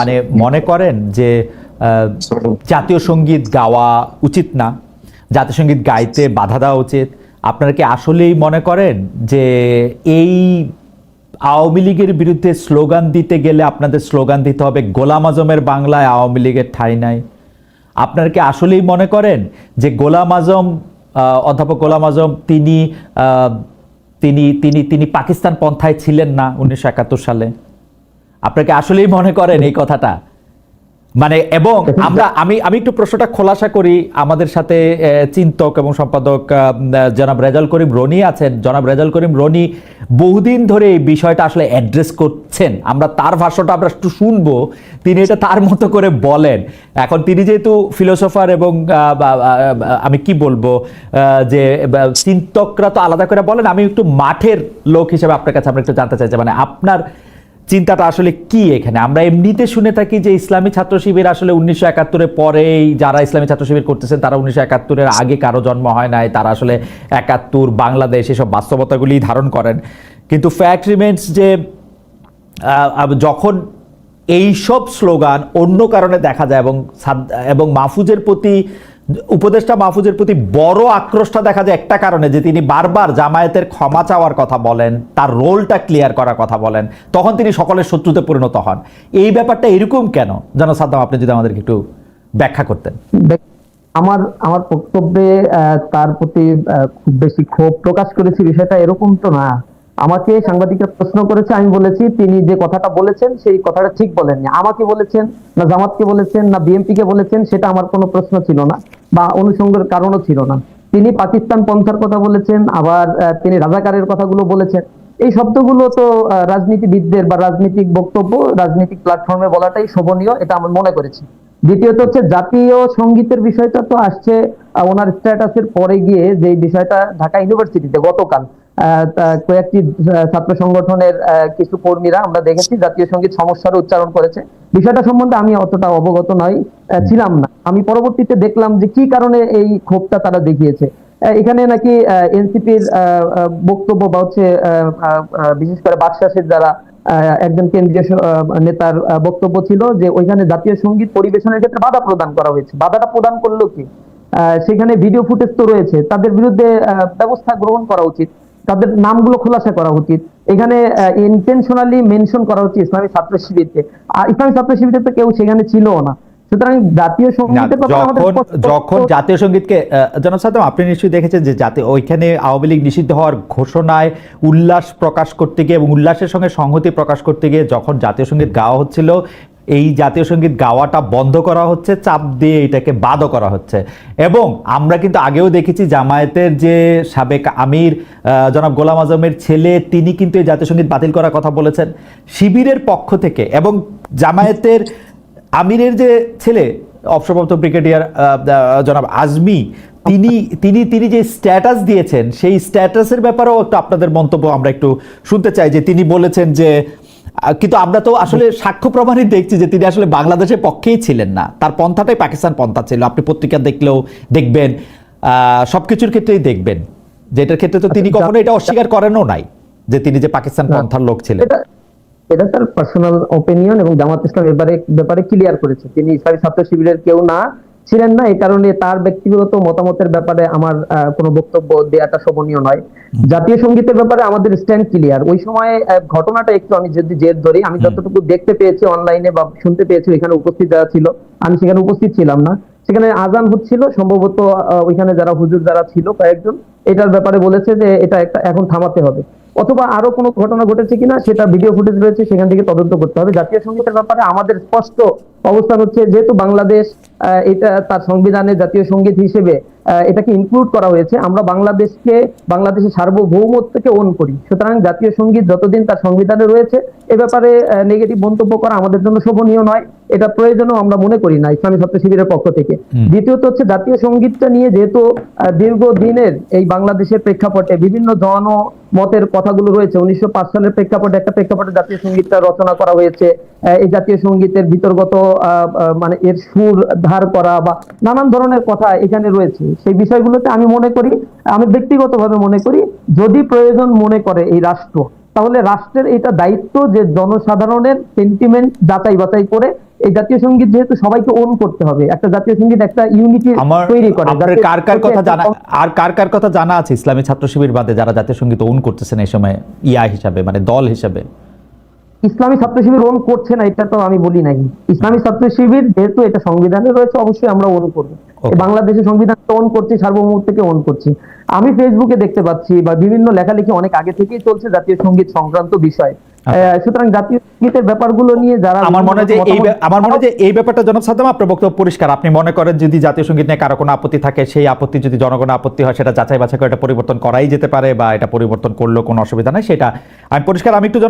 মানে মনে করেন যে জাতীয় সংগীত গাওয়া উচিত না। জাতীয় সংগীত গাইতে বাধা দেওয়া উচিত। আপনারা কি আসলেই মনে করেন যে এই আওয়ামী লীগের বিরুদ্ধে স্লোগান দিতে গেলে আপনাদের স্লোগান দিতে হবে, গোলাম আজমের বাংলায় আওয়ামী লীগের ঠাঁই নাই? আপনারা কি আসলেই মনে করেন যে গোলাম আজম অধ্যাপক গোলাম আজম তিনি তিনি তিনি তিনি পাকিস্তান পন্থায় ছিলেন না উনিশশো একাত্তর সালে? আপনাকে আসলেই মনে করেন এই কথাটা। মানে এবং আমরা, আমি আমি একটু প্রশ্নটা খোলাসা করি আমাদের সাথে চিন্তক এবং সম্পাদক জনাব রেজাল করিম রনি আছেন। জনাব রেজাল করিম রনি বহুদিন ধরে এই বিষয়টা আসলে অ্যাড্রেস করছেন। আমরা তার ভাষ্যটা আমরা একটু শুনব। তিনি এটা তার মতো করে বলেন। এখন তিনি যেহেতু ফিলোসফার এবং আমি কি বলব যে চিন্তকরা তো আলাদা করে বলেন। আমি একটু মাঠের লোক হিসেবে আপনার কাছে আমরা একটু জানতে চাইছি মানে আপনার চিন্তাটা আসলে কি এখানে? আমরা এমনিতে শুনে থাকি যে ইসলামী ছাত্র শিবির আসলে উনিশশো একাত্তরের পরেই যারা ইসলামী ছাত্র শিবির করতেছেন, তারা উনিশশো একাত্তরের আগে কারও জন্ম হয় নাই, তারা আসলে একাত্তর, বাংলাদেশ এসব বাস্তবতাগুলি ধারণ করেন। কিন্তু ফ্যাক্ট রিমেন্স যে যখন এইসব স্লোগান অন্য কারণে দেখা যায় এবং এবং মাহফুজের প্রতি উপদেষ্টা মাহফুজের প্রতি বড় আক্রোশটা দেখা যায় একটা কারণে, যে তিনি বারবার জামায়াতের ক্ষমা চাওয়ার কথা বলেন, তার রোলটা ক্লিয়ার করার কথা বলেন, তখন তিনি সকলের শত্রুতে পরিণত হন। এই ব্যাপারটা এরকম কেন? যেন সাদ্দাম, আপনি যদি আমাদেরকে একটু ব্যাখ্যা করতেন। আমার আমার বক্তব্যে তার প্রতি খুব বেশি ক্ষোভ প্রকাশ করেছি বিষয়টা এরকম তো না। আমাকে সাংবাদিকরা প্রশ্ন করেছে, আমি বলেছি, তিনি যে কথাটা বলেছেন, সেই কথাটা ঠিক বলেননি। আমাকে বলেছেন না জামাতকে বলেছেন, না বিএনপি কে বলেছেন, সেটা আমার কোনো প্রশ্ন ছিল না বা অনুষঙ্গের কারণও ছিল না। তিনি পাকিস্তান পন্থার কথা বলেছেন, আবার তিনি রাজাকারের কথাগুলো বলেছেন। এই শব্দগুলো তো রাজনীতিবিদদের বা রাজনৈতিক বক্তব্য, রাজনৈতিক প্ল্যাটফর্মে বলাটাই শোভনীয়, এটা আমি মনে করেছি। দ্বিতীয়ত হচ্ছে জাতীয় সঙ্গীতের বিষয়টা তো আসছে ওনার স্ট্যাটাসের পরে গিয়ে যে বিষয়টা ঢাকা ইউনিভার্সিটিতে গতকাল কয়েকটি ছাত্র সংগঠনের কিছু কর্মীরা আমরা দেখেছি জাতীয় সংগীত সমস্যার উচ্চারণ করেছে। বিষয়টা সম্বন্ধে আমি অতটা অবগত নয় ছিলাম না। আমি পরবর্তীতে দেখলাম যে কি কারণে এই ক্ষোভটা তারা দেখিয়েছে। এখানে নাকি এনসিপির বক্তব্য বা হচ্ছে বিশেষ করে বাকশাসের যারা একজন কেন্দ্রীয় নেতার বক্তব্য ছিল যে ওইখানে জাতীয় সংগীত পরিবেশনের ক্ষেত্রে বাধা প্রদান করা হয়েছে। বাধাটা প্রদান করল কি? সেখানে ভিডিও ফুটেজ তো রয়েছে। তাদের বিরুদ্ধে ব্যবস্থা গ্রহণ করা উচিত। তাদের নামগুলো খোলাসা করা উচিত। এখানে ইন্টেনশনালি মেনশন করা হচ্ছে ইসলামী ছাত্র শিবিরকে। আর ইসলামী ছাত্র শিবিরে তো কেউ সেখানে ছিল না। সুতরাং জাতীয় সঙ্গীতের কথা যখন যখন জাতীয় সঙ্গীতকে জনাব আপনি নিশ্চয়ই দেখেছেন যে জাতীয় ওইখানে আওয়ামী লীগ নিষিদ্ধ হওয়ার ঘোষণায় উল্লাস প্রকাশ করতে গিয়ে এবং উল্লাসের সঙ্গে সংহতি প্রকাশ করতে গিয়ে যখন জাতীয় সংগীত গাওয়া হচ্ছিল এই জাতীয় সংগীত গাওয়াটা বন্ধ করা হচ্ছে চাপ দিয়ে এটাকে বাদও করা হচ্ছে। এবং আমরা কিন্তু আগেও দেখেছি জামায়াতের যে সাবেক আমির আহ, জনাব গোলাম আজমের ছেলে তিনি কিন্তু এই জাতীয় সংগীত বাতিল করার কথা বলেছেন। শিবিরের পক্ষ থেকে এবং জামায়াতের আমিরের যে ছেলে অবসরপ্রাপ্ত আহ, জনাব আজমি তিনি তিনি তিনি যে স্ট্যাটাস দিয়েছেন সেই স্ট্যাটাসের ব্যাপারেও একটু আপনাদের মন্তব্য আমরা একটু শুনতে চাই যে তিনি বলেছেন যে কিন্তু আমরা তো আসলে সাক্ষ্য প্রমাণই দেখছি যে তিনি আসলে বাংলাদেশের পক্ষেই ছিলেন না। তার পন্থাটাই পাকিস্তান পন্থা ছিল। আপনি পত্রিকা দেখলেও দেখবেন আহ, সবকিছুর ক্ষেত্রেই দেখবেন। যেটার ক্ষেত্রে তো তিনি আচ্ছা, কখনো এটা অস্বীকার করেনও নাই যে তিনি যে পাকিস্তান পন্থার লোক ছিলেন। এটা তার পার্সোনাল ওপিনিয়ন এবং জামাত ইসলাম এবারে ব্যাপারে ক্লিয়ার করেছে। তিনি ইসলামী ছাত্র শিবিরের কেউ না ছিলেন না এই কারণে তার ব্যক্তিগত মতামতের ব্যাপারে আমার কোনো বক্তব্য দেওয়াটা শোভনীয় নয়। জাতীয় সঙ্গীতের ব্যাপারে আমাদের স্ট্যান্ড ক্লিয়ার ওই সময় ঘটনাটা একটু আমি যদি জেদ ধরি আমি যতটুকু দেখতে পেয়েছি অনলাইনে বা শুনতে পেয়েছি এখানে উপস্থিত যারা ছিল আমি সেখানে উপস্থিত ছিলাম না। সেখানে আজান হচ্ছিল সম্ভবত ওইখানে যারা হুজুর যারা ছিল কয়েকজন এটার ব্যাপারে বলেছে যে এটা একটা এখন থামাতে হবে। অথবা আরও কোনো ঘটনা ঘটেছে কিনা সেটা ভিডিও ফুটেজ রয়েছে, সেখান থেকে তদন্ত করতে হবে। জাতীয় সঙ্গীতের ব্যাপারে আমাদের স্পষ্ট অবস্থান হচ্ছে যেহেতু বাংলাদেশ এটা তার সংবিধানে জাতীয় সংগীত হিসেবে এটাকে ইনক্লুড করা হয়েছে আমরা বাংলাদেশকে বাংলাদেশের সার্বভৌমত্বকে ওন করি। সুতরাং জাতীয় সংগীত যতদিন তার সংবিধানে রয়েছে এ ব্যাপারে নেগেটিভ মন্তব্য করা আমাদের জন্য শোভনীয় নয় এটা প্রয়োজনও আমরা মনে করি না ইসলামী ছাত্র শিবিরের পক্ষ থেকে। দ্বিতীয়ত হচ্ছে জাতীয় সঙ্গীতটা নিয়ে যেহেতু দীর্ঘদিনের এই বাংলাদেশের প্রেক্ষাপটে বিভিন্ন জন মতের কথাগুলো রয়েছে উনিশশো পাঁচ সালের প্রেক্ষাপটে একটা প্রেক্ষাপটে জাতীয় সঙ্গীতটা রচনা করা হয়েছে এই জাতীয় সঙ্গীতের বিতর্গত মানে এর সুর ধার করা বা নানান ধরনের কথা এখানে রয়েছে। সেই বিষয়গুলোতে আমি মনে করি আমি ব্যক্তিগতভাবে মনে করি যদি প্রয়োজন মনে করে এই রাষ্ট্র তাহলে রাষ্ট্রের এটা দায়িত্ব যে জনসাধারণের সেন্টিমেন্ট যাচাই বাছাই করে এই জাতীয় সংগীত যেহেতু সবাইকে ওন করতে হবে। একটা জাতীয় সংগীত একটা ইউনিটি তৈরি করে। কার কার কথা জানা আর কার কার কথা জানা আছে ইসলামী ছাত্র শিবির বাদে যারা জাতীয় সংগীত ওন করতেছেন এই সময়? ইয়া হিসাবে মানে দল হিসাবে। ইসলামী ছাত্র শিবির ওন করছে না এটা তো আমি বলি নাই। ইসলামী ছাত্র শিবির যেহেতু এটা সংবিধানে রয়েছে অবশ্যই আমরা ওন করব। বাংলাদেশের সংবিধান তো ওন করছি সার্বভৌমত্বকে ওন করছি। আমি ফেসবুকে দেখতে পাচ্ছি বা বিভিন্ন লেখালেখি অনেক আগে থেকেই চলছে জাতীয় সংগীত সংক্রান্ত বিষয়। আহ, সুতরাং জাতীয় সঙ্গীতের ব্যাপারগুলো নিয়ে যারা আমার মনে হয় যে এই আমার মনে হয় যে এই ব্যাপারটা জনাব সাদ্দাম আপনার বক্তব্য পরিষ্কার। আপনি মনে করেন যদি জাতীয় সংগীত নিয়ে কারও কোনো আপত্তি থাকে সেই আপত্তি যদি জনগণের আপত্তি হয় সেটা যাচাই বাছাই করে এটা পরিবর্তন করাই যেতে পারে বা এটা পরিবর্তন করলেও কোনো অসুবিধা নাই সেটা আমি পরিষ্কার। আমি একটু